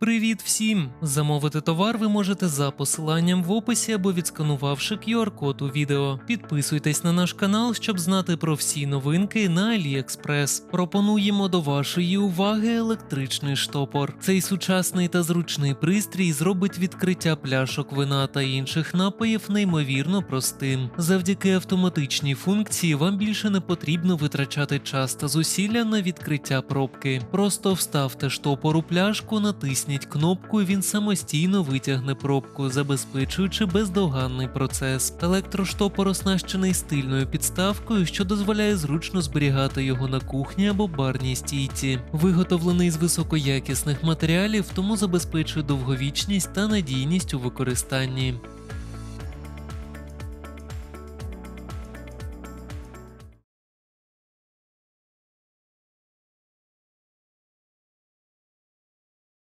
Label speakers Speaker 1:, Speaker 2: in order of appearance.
Speaker 1: Привіт всім! Замовити товар ви можете за посиланням в описі або відсканувавши QR-код у відео. Підписуйтесь на наш канал, щоб знати про всі новинки на AliExpress. Пропонуємо до вашої уваги електричний штопор. Цей сучасний та зручний пристрій зробить відкриття пляшок вина та інших напоїв неймовірно простим. Завдяки автоматичній функції вам більше не потрібно витрачати час та зусилля на відкриття пробки. Просто вставте штопор у пляшку, натисніть кнопку, і він самостійно витягне пробку, забезпечуючи бездоганний процес. Електроштопор оснащений стильною підставкою, що дозволяє зручно зберігати його на кухні або барній стійці. Виготовлений з високоякісних матеріалів, тому забезпечує довговічність та надійність у використанні.